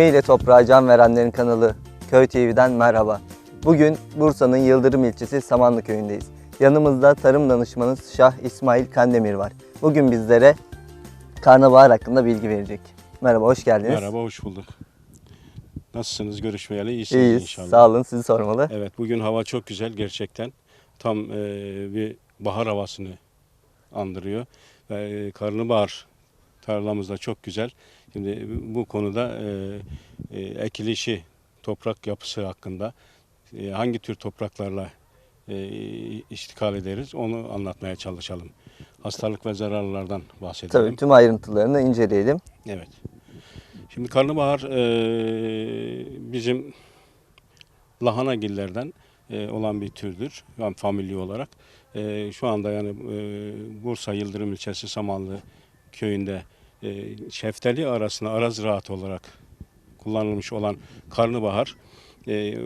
Emeğiyle toprağa can verenlerin kanalı Köy TV'den merhaba. Bugün Bursa'nın Yıldırım ilçesi Samanlı köyündeyiz. Yanımızda tarım danışmanı Şah İsmail Kandemir var. Bugün bizlere karnabahar hakkında bilgi verecek. Merhaba, hoş geldiniz. Merhaba, hoş bulduk. Nasılsınız? Görüşmeyeli iyisiniz İyiyiz, inşallah. sağ olun. Sizi sormalı. Evet, bugün hava çok güzel gerçekten. Tam e, bir bahar havasını andırıyor. Ve e, karnabahar tarlamız da çok güzel. Şimdi bu konuda e, e, ekilişi, toprak yapısı hakkında e, hangi tür topraklarla e, iştikal ederiz onu anlatmaya çalışalım. Hastalık ve zararlardan bahsedelim. Tabii tüm ayrıntılarını inceleyelim. Evet. Şimdi karnabahar e, bizim lahanagillerden e, olan bir türdür. Yani familya olarak. E, şu anda yani e, Bursa Yıldırım ilçesi Samanlı köyünde şeftali arasına ara ziraat olarak kullanılmış olan karnabahar e,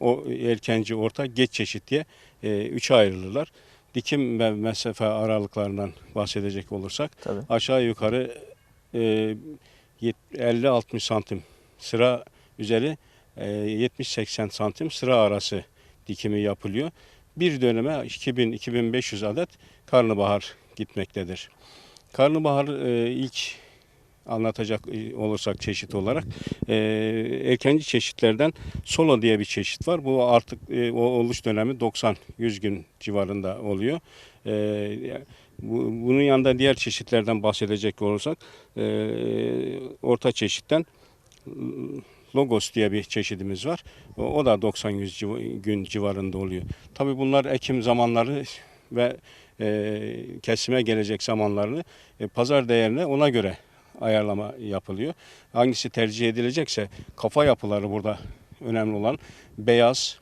o erkenci, orta, geç çeşit diye e, üçe ayrılırlar. Dikim ve mesafe aralıklarından bahsedecek olursak Tabii. aşağı yukarı e, yet- 50-60 santim sıra üzeri e, 70-80 santim sıra arası dikimi yapılıyor. Bir döneme 2000-2500 adet karnabahar gitmektedir. Karnabahar e, ilk anlatacak e, olursak çeşit olarak e, erkenci çeşitlerden solo diye bir çeşit var. Bu artık e, o oluş dönemi 90-100 gün civarında oluyor. E, bu- bunun yanında diğer çeşitlerden bahsedecek olursak e, orta çeşitten Logos diye bir çeşidimiz var. O, o da 90-100 civ- gün civarında oluyor. Tabii bunlar ekim zamanları ve e, kesime gelecek zamanlarını e, pazar değerine ona göre ayarlama yapılıyor. Hangisi tercih edilecekse kafa yapıları burada önemli olan beyaz,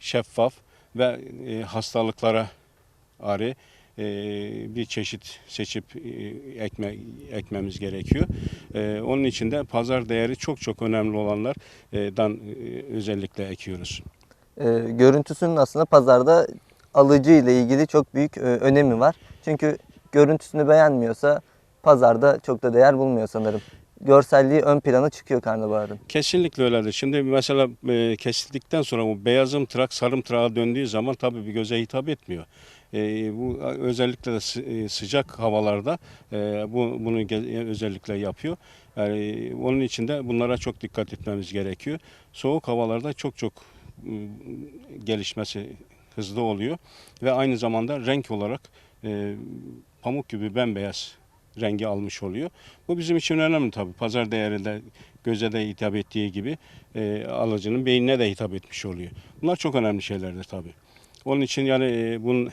şeffaf ve e, hastalıklara ari e, bir çeşit seçip e, ekme, ekmemiz gerekiyor. E, onun için de pazar değeri çok çok önemli olanlardan e, özellikle ekiyoruz. Ee, görüntüsünün aslında pazarda alıcı ile ilgili çok büyük e, önemi var. Çünkü görüntüsünü beğenmiyorsa pazarda çok da değer bulmuyor sanırım. Görselliği ön plana çıkıyor karnabaharın. Kesinlikle öyledir. Şimdi mesela e, kesildikten sonra bu beyazım tırak sarım tırağa döndüğü zaman tabii bir göze hitap etmiyor. E, bu özellikle de e, sıcak havalarda e, bu bunu ge- özellikle yapıyor. Yani onun için de bunlara çok dikkat etmemiz gerekiyor. Soğuk havalarda çok çok e, gelişmesi hızlı oluyor ve aynı zamanda renk olarak e, pamuk gibi bembeyaz rengi almış oluyor. Bu bizim için önemli tabii. Pazar değerinde göze de hitap ettiği gibi e, alıcının beynine de hitap etmiş oluyor. Bunlar çok önemli şeylerdir tabii. Onun için yani e, bunun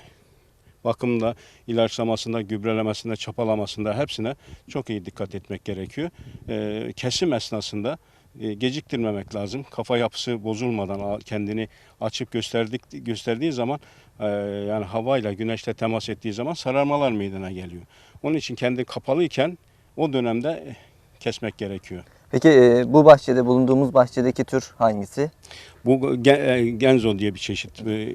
bakımda, ilaçlamasında, gübrelemesinde, çapalamasında hepsine çok iyi dikkat etmek gerekiyor. E, kesim esnasında geciktirmemek lazım. Kafa yapısı bozulmadan kendini açıp gösterdik gösterdiği zaman e, yani havayla, güneşle temas ettiği zaman sararmalar meydana geliyor. Onun için kendi kapalıyken o dönemde kesmek gerekiyor. Peki e, bu bahçede bulunduğumuz bahçedeki tür hangisi? Bu ge- e, genzo diye bir çeşit. e,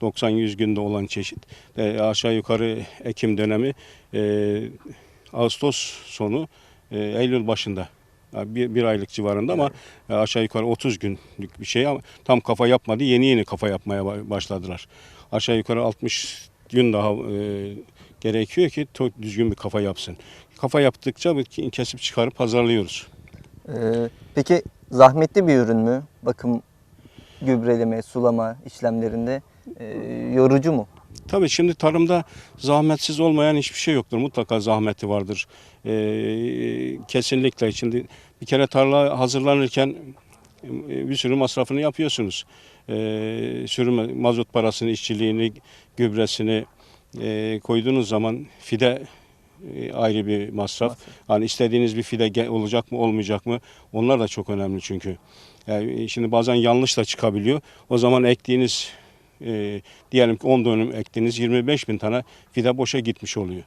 90-100 günde olan çeşit. E, Aşağı yukarı Ekim dönemi e, Ağustos sonu e, Eylül başında. Bir, bir aylık civarında ama e, aşağı yukarı 30 günlük bir şey ama tam kafa yapmadı. Yeni yeni kafa yapmaya ba- başladılar. Aşağı yukarı 60 gün daha e, gerekiyor ki düzgün bir kafa yapsın. Kafa yaptıkça kesip çıkarıp pazarlıyoruz. Ee, peki zahmetli bir ürün mü? Bakım, gübreleme, sulama işlemlerinde e, yorucu mu? Tabii şimdi tarımda zahmetsiz olmayan hiçbir şey yoktur. Mutlaka zahmeti vardır. Ee, kesinlikle. Şimdi bir kere tarla hazırlanırken e, bir sürü masrafını yapıyorsunuz. Ee, sürüm mazot parasını, işçiliğini, gübresini e, koyduğunuz zaman fide e, ayrı bir masraf. Hani istediğiniz bir fide olacak mı olmayacak mı? Onlar da çok önemli çünkü. Yani şimdi bazen yanlış da çıkabiliyor. O zaman ektiğiniz e, diyelim ki 10 dönüm ektiniz 25 bin tane fide boşa gitmiş oluyor.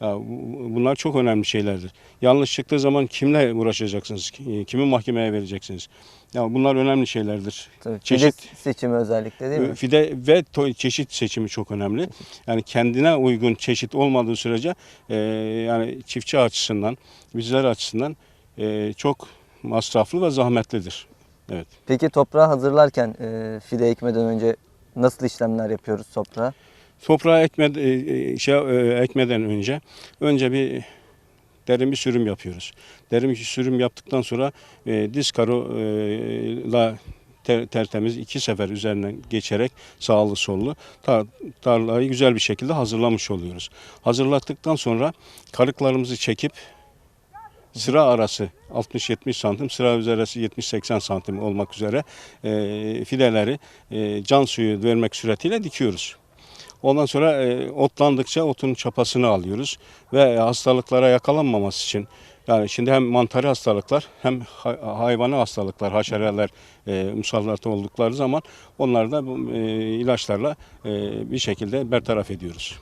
Ya bu- bunlar çok önemli şeylerdir. Yanlış çıktığı zaman kimle uğraşacaksınız? E, Kimi mahkemeye vereceksiniz? Ya bunlar önemli şeylerdir. Tabii, fide Çeşit seçimi özellikle değil mi? Fide ve çeşit seçimi çok önemli. Yani kendine uygun çeşit olmadığı sürece e, yani çiftçi açısından, bizler açısından e, çok masraflı ve zahmetlidir. Evet. Peki toprağı hazırlarken e, fide ekmeden önce nasıl işlemler yapıyoruz toprağa? Toprağı ekme, e, e, şey, e, ekmeden önce önce bir derin bir sürüm yapıyoruz. Derin bir sürüm yaptıktan sonra e, diz karola ter, tertemiz iki sefer üzerinden geçerek sağlı sollu tar, tarlayı güzel bir şekilde hazırlamış oluyoruz. Hazırlattıktan sonra karıklarımızı çekip sıra arası 60-70 santim, sıra üzerisi 70-80 santim olmak üzere e, fideleri e, can suyu vermek suretiyle dikiyoruz. Ondan sonra e, otlandıkça otun çapasını alıyoruz ve hastalıklara yakalanmaması için yani şimdi hem mantarı hastalıklar hem hay- hayvanı hastalıklar, haşereler e, musallat oldukları zaman onları da e, ilaçlarla e, bir şekilde bertaraf ediyoruz.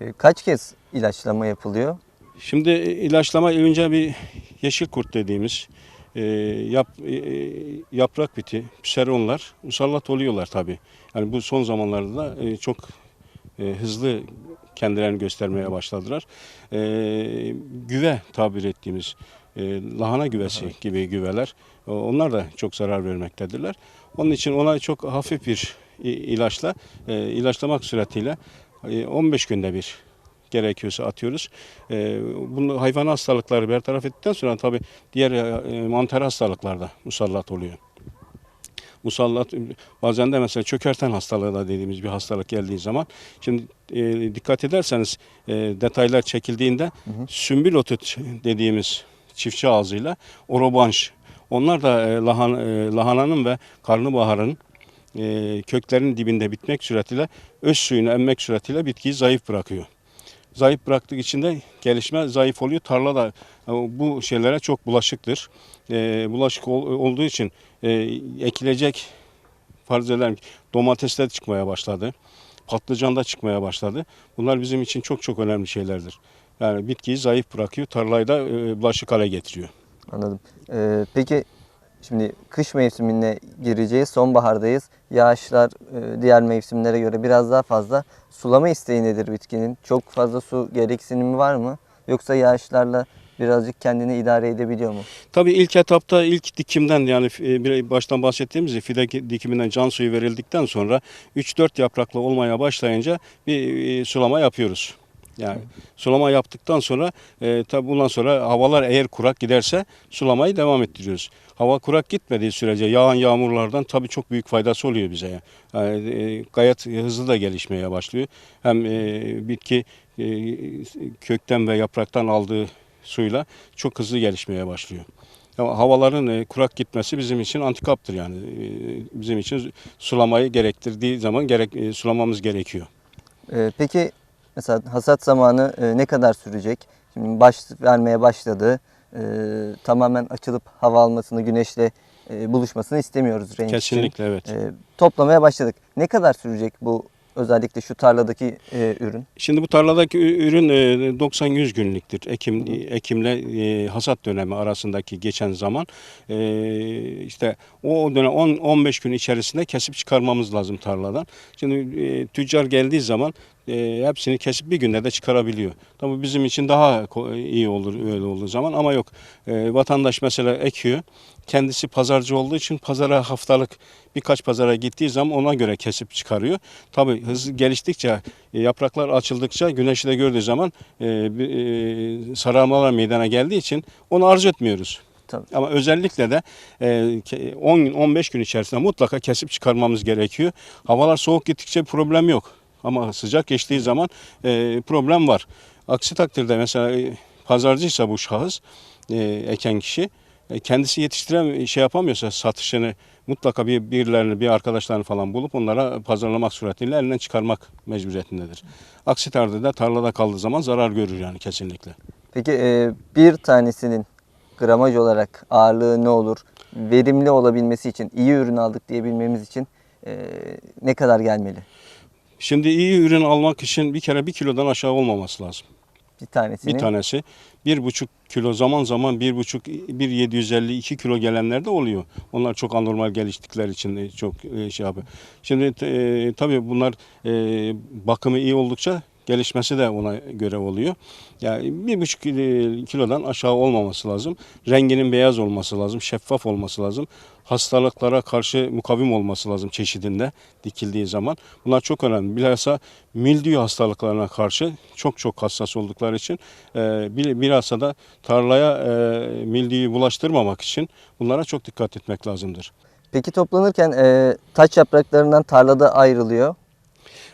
E, kaç kez ilaçlama yapılıyor? Şimdi ilaçlama önce bir yeşil kurt dediğimiz e, yap, e, yaprak biti, pseronlar musallat oluyorlar tabii. Yani bu son zamanlarda da e, çok e, hızlı kendilerini göstermeye başladılar. E, güve tabir ettiğimiz e, lahana güvesi gibi güveler e, onlar da çok zarar vermektedirler. Onun için ona çok hafif bir ilaçla e, ilaçlamak suretiyle e, 15 günde bir gerekiyorsa atıyoruz. E, bunu hayvan hastalıkları bertaraf ettikten sonra tabii diğer e, mantar hastalıklar da musallat oluyor. Musallat bazen de mesela çökerten hastalığı da dediğimiz bir hastalık geldiği zaman şimdi e, dikkat ederseniz e, detaylar çekildiğinde sümbül otu dediğimiz çiftçi ağzıyla orobanş onlar da e, lahan, e, lahananın ve karnabaharın e, köklerinin dibinde bitmek suretiyle öz suyunu emmek suretiyle bitkiyi zayıf bırakıyor. Zayıf bıraktığı için de gelişme zayıf oluyor. Tarla da e, bu şeylere çok bulaşıktır. E, bulaşık ol- olduğu için e, ekilecek farz edelim ki domatesler çıkmaya başladı. Patlıcan da çıkmaya başladı. Bunlar bizim için çok çok önemli şeylerdir. Yani bitkiyi zayıf bırakıyor, tarlayı da e, bulaşık hale getiriyor. Anladım. E, peki şimdi kış mevsimine gireceğiz, sonbahardayız. Yağışlar e, diğer mevsimlere göre biraz daha fazla. Sulama isteği nedir bitkinin? Çok fazla su gereksinimi var mı? Yoksa yağışlarla birazcık kendini idare edebiliyor mu? Tabii ilk etapta ilk dikimden yani e, baştan bahsettiğimiz gibi fide dikiminden can suyu verildikten sonra 3-4 yapraklı olmaya başlayınca bir e, sulama yapıyoruz. Yani sulama yaptıktan sonra e, tabii bundan sonra havalar eğer kurak giderse sulamayı devam ettiriyoruz. Hava kurak gitmediği sürece yağan yağmurlardan tabii çok büyük faydası oluyor bize. Yani, e, gayet hızlı da gelişmeye başlıyor. Hem e, bitki e, kökten ve yapraktan aldığı suyla çok hızlı gelişmeye başlıyor. Havaların e, kurak gitmesi bizim için antikaptır yani. E, bizim için sulamayı gerektirdiği zaman gerek e, sulamamız gerekiyor. E, peki mesela hasat zamanı e, ne kadar sürecek? Şimdi baş vermeye başladı. E, tamamen açılıp hava almasını, güneşle e, buluşmasını istemiyoruz renk için. Kesinlikle evet. E, toplamaya başladık. Ne kadar sürecek bu özellikle şu tarladaki e, ürün? Şimdi bu tarladaki ürün e, 90-100 günlüktir. Ekim Ekimle e, hasat dönemi arasındaki geçen zaman e, işte o dönem 10-15 gün içerisinde kesip çıkarmamız lazım tarladan. Şimdi e, tüccar geldiği zaman e, hepsini kesip bir günde de çıkarabiliyor. Tabii bizim için daha iyi olur öyle olduğu zaman ama yok. E, vatandaş mesela ekiyor. Kendisi pazarcı olduğu için pazara haftalık birkaç pazara gittiği zaman ona göre kesip çıkarıyor. Tabii hızlı geliştikçe e, yapraklar açıldıkça güneşi de gördüğü zaman e, e, sararmalar meydana geldiği için onu arz etmiyoruz. Tabii. Ama özellikle de e, ke- 10 gün 15 gün içerisinde mutlaka kesip çıkarmamız gerekiyor. Havalar soğuk gittikçe problem yok. Ama sıcak geçtiği zaman e, problem var. Aksi takdirde mesela e, pazarcıysa bu şahıs e, eken kişi e, kendisi yetiştiren şey yapamıyorsa satışını mutlaka bir birilerini bir arkadaşlarını falan bulup onlara pazarlamak suretiyle elinden çıkarmak mecburiyetindedir. Aksi takdirde tarlada kaldığı zaman zarar görür yani kesinlikle. Peki e, bir tanesinin gramaj olarak ağırlığı ne olur? Verimli olabilmesi için, iyi ürün aldık diyebilmemiz için e, ne kadar gelmeli? Şimdi iyi ürün almak için bir kere bir kilodan aşağı olmaması lazım. Bir tanesinin. Bir tanesi bir buçuk kilo zaman zaman bir buçuk bir 750 iki kilo gelenler de oluyor. Onlar çok anormal geliştikleri için de çok e, şey yapıyor. Şimdi e, tabii bunlar e, bakımı iyi oldukça gelişmesi de ona göre oluyor. Yani bir buçuk kilo- kilodan aşağı olmaması lazım. Renginin beyaz olması lazım, şeffaf olması lazım. Hastalıklara karşı mukavim olması lazım çeşidinde dikildiği zaman. Bunlar çok önemli. Bilhassa mildiyo hastalıklarına karşı çok çok hassas oldukları için e, bil- bilhassa da tarlaya e, mildiyoyu bulaştırmamak için bunlara çok dikkat etmek lazımdır. Peki toplanırken e, taç yapraklarından tarlada ayrılıyor.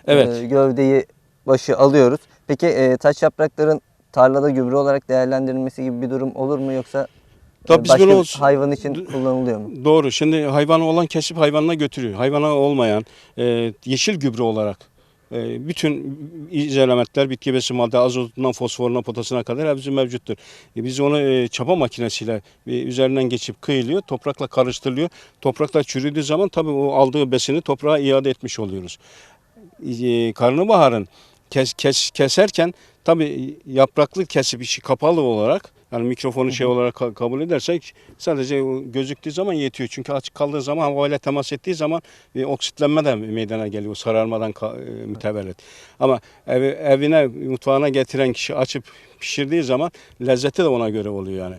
Evet. E, gövdeyi başı alıyoruz. Peki e, taç yaprakların tarlada gübre olarak değerlendirilmesi gibi bir durum olur mu yoksa e, Tabii başka bunu bir hayvan için kullanılıyor mu? Doğru. Şimdi hayvanı olan kesip hayvanına götürüyor. Hayvana olmayan e, yeşil gübre olarak e, bütün izolamentler, bitki besin madde azotundan fosforuna, potasına kadar hepsi mevcuttur. E, biz onu e, çapa makinesiyle e, üzerinden geçip kıyılıyor, toprakla karıştırılıyor. Toprakla çürüdüğü zaman tabii o aldığı besini toprağa iade etmiş oluyoruz. E, karnabaharın kes, kes, keserken tabii yapraklı kesip işi kapalı olarak yani mikrofonu şey olarak ka- kabul edersek sadece gözüktüğü zaman yetiyor. Çünkü açık kaldığı zaman havayla temas ettiği zaman e, oksitlenme de meydana geliyor sararmadan e, mütevellit. Ama evi, evine mutfağına getiren kişi açıp pişirdiği zaman lezzeti de ona göre oluyor yani.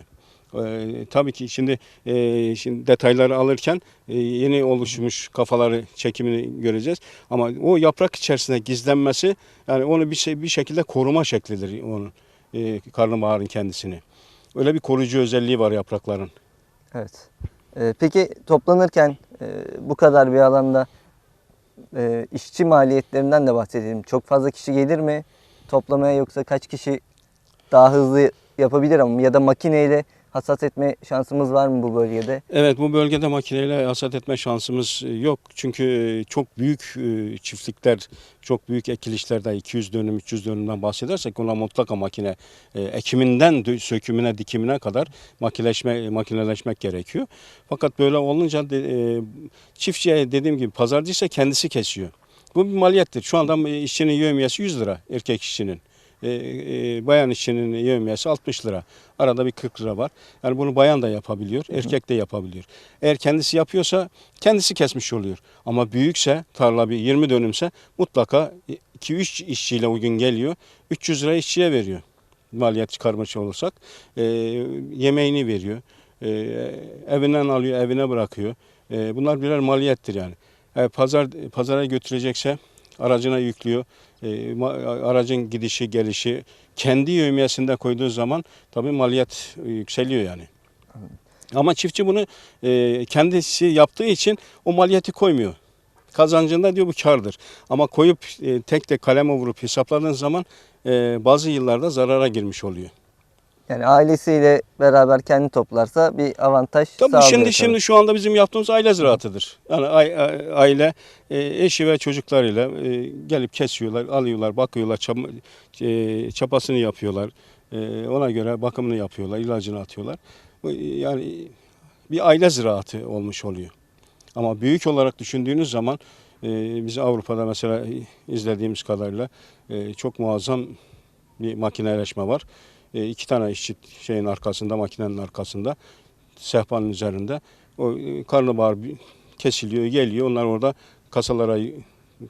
Ee, tabii ki şimdi e, şimdi detayları alırken e, yeni oluşmuş kafaları çekimini göreceğiz. Ama o yaprak içerisinde gizlenmesi yani onu bir şey bir şekilde koruma şeklidir onun e, karnabaharın kendisini. Öyle bir koruyucu özelliği var yaprakların. Evet. E, peki toplanırken e, bu kadar bir alanda e, işçi maliyetlerinden de bahsedelim. Çok fazla kişi gelir mi toplamaya yoksa kaç kişi daha hızlı yapabilir ama ya da makineyle hasat etme şansımız var mı bu bölgede? Evet bu bölgede makineyle hasat etme şansımız yok. Çünkü e, çok büyük e, çiftlikler, çok büyük ekilişlerde 200 dönüm, 300 dönümden bahsedersek ona mutlaka makine e, ekiminden sökümüne, dikimine kadar makineleşme, makineleşmek gerekiyor. Fakat böyle olunca çiftçiye dediğim gibi pazarcıysa kendisi kesiyor. Bu bir maliyettir. Şu anda işçinin yevmiyesi 100 lira erkek işçinin. E, e, bayan işçinin yevmiyesi 60 lira. Arada bir 40 lira var. Yani bunu bayan da yapabiliyor, erkek de yapabiliyor. Eğer kendisi yapıyorsa kendisi kesmiş oluyor. Ama büyükse tarla bir 20 dönümse mutlaka 2-3 işçiyle o gün geliyor. 300 lira işçiye veriyor. Maliyet çıkarmış olursak. E, yemeğini veriyor. E, evinden alıyor, evine bırakıyor. E, bunlar birer maliyettir yani. E, pazar pazara götürecekse aracına yüklüyor. E, aracın gidişi gelişi kendi yövmiyesinde koyduğu zaman tabii maliyet e, yükseliyor yani. Ama çiftçi bunu e, kendisi yaptığı için o maliyeti koymuyor. Kazancında diyor bu kardır. Ama koyup tek tek kaleme vurup hesapladığın zaman bazı yıllarda zarara girmiş oluyor. Yani ailesiyle beraber kendi toplarsa bir avantaj Tabii sağlıyor. şimdi tabii. şimdi şu anda bizim yaptığımız aile ziraatıdır. Yani ai- ai- aile e, eşi ve çocuklarıyla e, gelip kesiyorlar, alıyorlar, bakıyorlar, e, çapasını yapıyorlar. Ona göre bakımını yapıyorlar, ilacını atıyorlar. Yani bir aile ziraatı olmuş oluyor. Ama büyük olarak düşündüğünüz zaman biz Avrupa'da mesela izlediğimiz kadarıyla çok muazzam bir makineleşme var. E, iki tane işçi şeyin arkasında, makinenin arkasında, sehpanın üzerinde. O e, karnabahar kesiliyor, geliyor. Onlar orada kasalara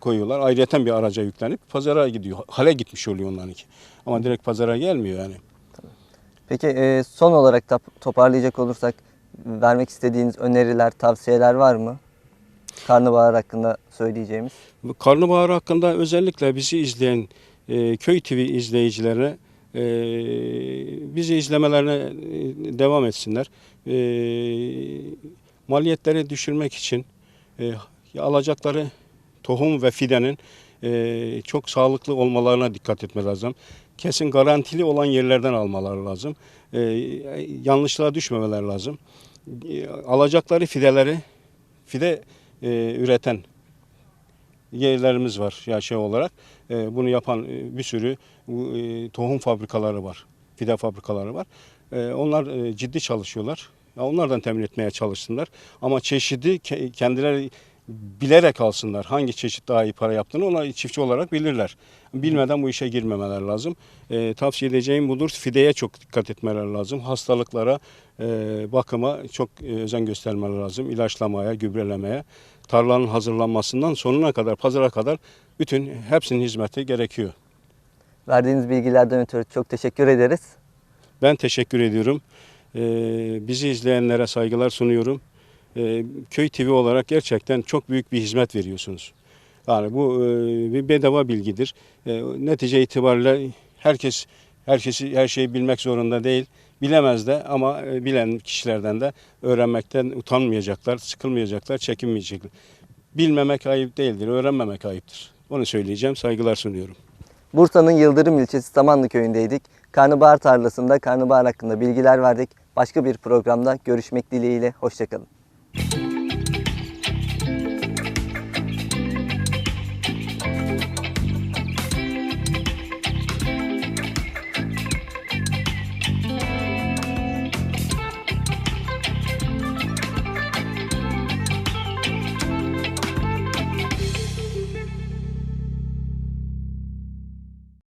koyuyorlar. Ayrıyeten bir araca yüklenip pazara gidiyor. Hale gitmiş oluyor onlarınki. Ama direkt pazara gelmiyor yani. Peki e, son olarak tap- toparlayacak olursak vermek istediğiniz öneriler, tavsiyeler var mı? Karnabahar hakkında söyleyeceğimiz. Karnabahar hakkında özellikle bizi izleyen e, Köy TV izleyicilerine e, bizi izlemelerine e, devam etsinler. E, maliyetleri düşürmek için e, alacakları tohum ve fidenin e, çok sağlıklı olmalarına dikkat etme lazım. Kesin garantili olan yerlerden almaları lazım. E, yanlışlığa düşmemeler lazım. E, alacakları fideleri fide e, üreten yerlerimiz var ya şey olarak. E, bunu yapan e, bir sürü e, tohum fabrikaları var. Fide fabrikaları var. E, onlar e, ciddi çalışıyorlar. Ya onlardan temin etmeye çalışsınlar. Ama çeşidi ke- kendileri bilerek alsınlar. Hangi çeşit daha iyi para yaptığını ona çiftçi olarak bilirler. Bilmeden bu işe girmemeler lazım. E, tavsiye edeceğim budur. Fideye çok dikkat etmeler lazım. Hastalıklara, e, bakıma çok e, özen göstermeler lazım. İlaçlamaya, gübrelemeye, tarlanın hazırlanmasından sonuna kadar, pazara kadar bütün hepsinin hizmeti gerekiyor. Verdiğiniz bilgilerden ötürü çok teşekkür ederiz. Ben teşekkür ediyorum. Ee, bizi izleyenlere saygılar sunuyorum. Ee, Köy TV olarak gerçekten çok büyük bir hizmet veriyorsunuz. Yani bu e, bir bedava bilgidir. E, netice itibariyle herkes herkesi her şeyi bilmek zorunda değil. Bilemez de ama e, bilen kişilerden de öğrenmekten utanmayacaklar, sıkılmayacaklar, çekinmeyecekler. Bilmemek ayıp değildir, öğrenmemek ayıptır. Onu söyleyeceğim, saygılar sunuyorum. Bursa'nın Yıldırım ilçesi Samanlı köyündeydik. Karnabahar tarlasında karnabahar hakkında bilgiler verdik. Başka bir programda görüşmek dileğiyle. Hoşçakalın.